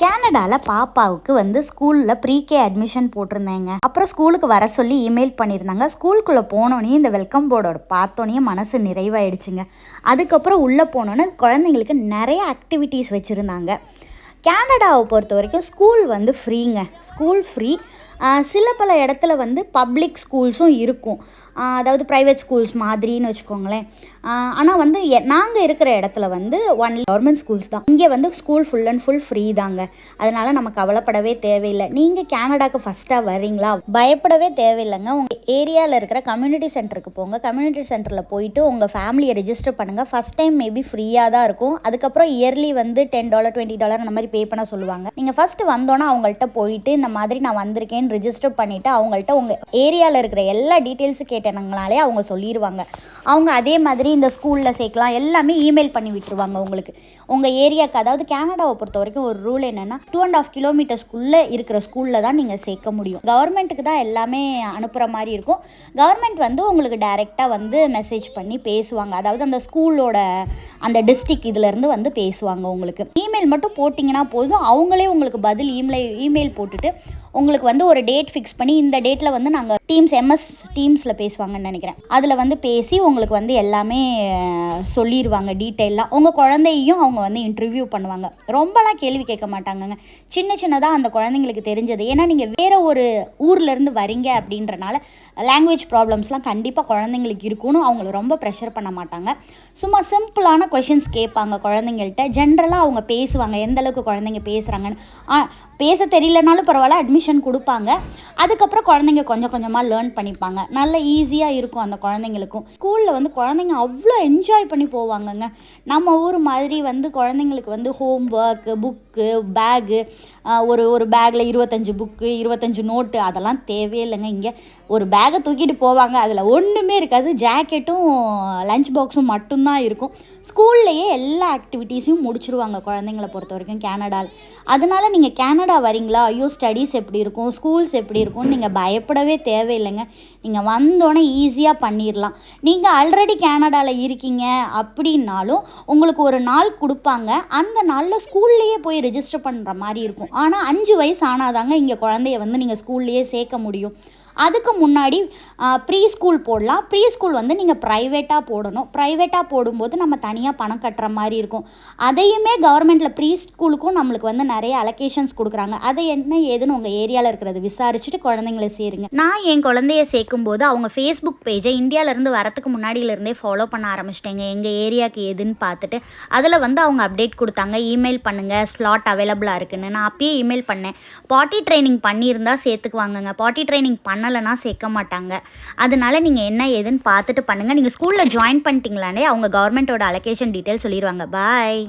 கேனடாவில் பாப்பாவுக்கு வந்து ஸ்கூலில் ப்ரீகே அட்மிஷன் போட்டிருந்தேங்க. அப்புறம் ஸ்கூலுக்கு வர சொல்லி இமெயில் பண்ணியிருந்தாங்க. ஸ்கூலுக்குள்ளே போனோடனே இந்த வெல்கம் போர்டோட பார்த்தோன்னே மனசு நிறைவாயிடுச்சுங்க. அதுக்கப்புறம் உள்ளே போனோன்னே குழந்தைங்களுக்கு நிறைய ஆக்டிவிட்டீஸ் வச்சுருந்தாங்க. கேனடாவை பொறுத்த வரைக்கும் ஸ்கூல் வந்து ஃப்ரீங்க. School free. சில பல இடத்துல வந்து பப்ளிக் ஸ்கூல்ஸும் இருக்கும். அதாவது ப்ரைவேட் ஸ்கூல்ஸ் மாதிரின்னு வச்சுக்கோங்களேன். ஆனால் வந்து நாங்கள் இருக்கிற இடத்துல வந்து ஒன் கவர்மெண்ட் ஸ்கூல்ஸ் தான். இங்கே வந்து school full and full free தாங்க. அதனால நம்ம கவலைப்படவே தேவையில்லை. நீங்கள் கேனடாக்கு ஃபஸ்ட்டாக வர்றீங்களா? பயப்படவே தேவையில்லைங்க. உங்கள் ஏரியாவில் இருக்கிற கம்யூனிட்டி சென்டருக்கு போங்க. கம்யூனிட்டி சென்டரில் போயிட்டு உங்கள் ஃபேமிலியை ரெஜிஸ்டர் பண்ணுங்கள் ஃபஸ்ட் டைம் மேபி ஃப்ரீயாக தான் இருக்கும். அதுக்கப்புறம் இயர்லி வந்து டென் டாலர் டுவெண்ட்டி டாலர் அந்த மாதிரி பே பண்ண சொல்லுவாங்க. நீங்கள் ஃபஸ்ட்டு வந்தோன்னே அவங்கள்ட்ட போயிட்டு இந்த மாதிரி நான் வந்திருக்கேன்னு ரிஜிஸ்டர் பண்ணிவிட்டு அவங்கள்ட்ட உங்கள் ஏரியாவில் இருக்கிற எல்லா டீட்டெயில்ஸும் கேட்டேனாங்களாலே அவங்க சொல்லிடுவாங்க அவங்க அதே மாதிரி இந்த ஸ்கூலில் சேர்க்கலாம். எல்லாமே இமெயில் பண்ணி விட்டுருவாங்க உங்களுக்கு. உங்கள் ஏரியாவுக்கு அதாவது கேனடாவை பொறுத்த வரைக்கும் ஒரு ரூல் என்னென்னா டூ அண்ட் ஆஃப் கிலோமீட்டர்ஸ்க்குள்ளே இருக்கிற ஸ்கூலில் தான் நீங்கள் சேர்க்க முடியும். கவர்மெண்ட்டுக்கு தான் எல்லாமே அனுப்புகிற மாதிரி இருக்கும். கவர்மெண்ட் வந்து உங்களுக்கு டைரெக்டாக வந்து மெசேஜ் பண்ணி பேசுவாங்க. அதாவது அந்த ஸ்கூலோட அந்த டிஸ்ட்ரிக் இதுலேருந்து வந்து பேசுவாங்க உங்களுக்கு. இமெயில் மட்டும் போட்டிங்கன்னா போதும். அவங்களே உங்களுக்கு பதில் இமெயில் இமெயில் போட்டுட்டு உங்களுக்கு வந்து ஒரு டேட் ஃபிக்ஸ் பண்ணி இந்த டேட்டில் வந்து நாங்கள் டீம்ஸ் எம்எஸ் டீம்ஸில் பேசுவாங்கன்னு நினைக்கிறேன். அதில் வந்து பேசி உங்களுக்கு வந்து எல்லாமே சொல்லிடுவாங்க டீட்டெயிலாக உங்கள் குழந்தையும் அவங்க வந்து இன்டர்வியூ பண்ணுவாங்க. ரொம்பலாம் கேள்வி கேட்க மாட்டாங்கங்க. சின்ன சின்னதாக அந்த குழந்தைங்களுக்கு தெரிஞ்சது. ஏன்னா நீங்கள் வேறு ஒரு ஊர்லேருந்து வரீங்க அப்படின்றனால லாங்குவேஜ் ப்ராப்ளம்ஸ்லாம் கண்டிப்பாக குழந்தைங்களுக்கு இருக்கும்னு அவங்கள ரொம்ப ப்ரெஷர் பண்ண மாட்டாங்க. சும்மா சிம்பிளான கொஷின்ஸ் கேட்பாங்க குழந்தைங்கள்ட்ட. ஜென்ரலாக அவங்க பேசுவாங்க. எந்த அளவுக்கு குழந்தைங்க பேசுகிறாங்கன்னு ஆ, பேச தெரியலனாலும் பரவாயில்ல அட்மிஷன் கொடுப்பாங்க. அதுக்கப்புறம் குழந்தைங்க கொஞ்சம் கொஞ்சமாக லேர்ன் பண்ணிப்பாங்க. நல்ல ஈஸியாக இருக்கும் அந்த குழந்தைங்களுக்கும். ஸ்கூலில் வந்து குழந்தைங்க அவ்வளோ என்ஜாய் பண்ணி போவாங்கங்க. நம்ம ஊர் மாதிரி வந்து குழந்தைங்களுக்கு வந்து ஹோம் ஒர்க்கு புக்கு பேகு ஒரு ஒரு பேக்கில் இருபத்தஞ்சி புக்கு இருபத்தஞ்சி நோட்டு அதெல்லாம் தேவையில்லைங்க இங்கே ஒரு பேகை தூக்கிட்டு போவாங்க. அதில் ஒன்றுமே இருக்காது. ஜாக்கெட்டும் லஞ்ச் பாக்ஸும் மட்டும்தான் இருக்கும். ஸ்கூல்லையே எல்லா ஆக்டிவிட்டீஸையும் முடிச்சிருவாங்க குழந்தைங்கள பொறுத்த வரைக்கும் கேனடாவில் அதனால் நீங்கள் கேனடா வரீங்களா? ஐயோ ஸ்டடீஸ் எப்படி இருக்கும்? ஸ்கூல்ஸ் எப்படி இருக்கும்னு நீங்கள் பயப்படவே தேவையில்லைங்க. நீங்கள் வந்தோடனே ஈஸியாக பண்ணிடலாம் நீங்கள் ஆல்ரெடி கேனடாவில் இருக்கீங்க அப்படின்னாலும் உங்களுக்கு ஒரு நாள் கொடுப்பாங்க. அந்த நாளில் ஸ்கூல்லையே போய் ரெஜிஸ்டர் பண்ணுற மாதிரி இருக்கும். ஆனால் அஞ்சு வயசு ஆனாதாங்க இங்கே குழந்தைய வந்து நீங்கள் ஸ்கூல்லையே சேர்க்க முடியும். அதுக்கு முன்னாடி ப்ரீ ஸ்கூல் போடலாம். ப்ரீ ஸ்கூல் வந்து நீங்கள் ப்ரைவேட்டாக போடணும். ப்ரைவேட்டாக போடும்போது நம்ம தனியாக பணம் கட்டுற மாதிரி இருக்கும். அதையுமே கவர்மெண்ட்டில் ப்ரீ ஸ்கூலுக்கும் நம்மளுக்கு வந்து நிறைய அலொகேஷன்ஸ் கொடுக்குறாங்க. அதை என்ன ஏதுன்னு உங்கள் ஏரியாவில் இருக்கிறது விசாரிச்சுட்டு குழந்தைங்களை சேருங்க. நான் என் குழந்தைய சேர்க்கும்போது அவங்க ஃபேஸ்புக் பேஜை இந்தியாவிலேருந்து வரத்துக்கு முன்னாடியிலேருந்தே ஃபாலோ பண்ண ஆரம்பிச்சிட்டேங்க. எங்கள் ஏரியாவுக்கு எதுன்னு பார்த்துட்டு அதில் வந்து அவங்க அப்டேட் கொடுத்தாங்க. இமெயில் பண்ணுங்கள் ஸ்லாட் அவைலபிளாக இருக்குன்னு. நான் அப்பயே இமெயில் பண்ணேன். பாட்டி ட்ரைனிங் பண்ணியிருந்தா சேர்த்துக்குவாங்கங்க. பாட்டி ட்ரைனிங் பண்ண பண்ணலைன்னா சேர்க்க மாட்டாங்க. அதனால் நீங்கள் என்ன ஏதுன்னு பார்த்துட்டு பண்ணுங்கள் நீங்கள் ஸ்கூலில் ஜாயின் பண்ணிட்டீங்களானே அவங்க கவர்மெண்ட்டோட அலோகேஷன் டீட்டெயில் சொல்லிடுவாங்க பாய்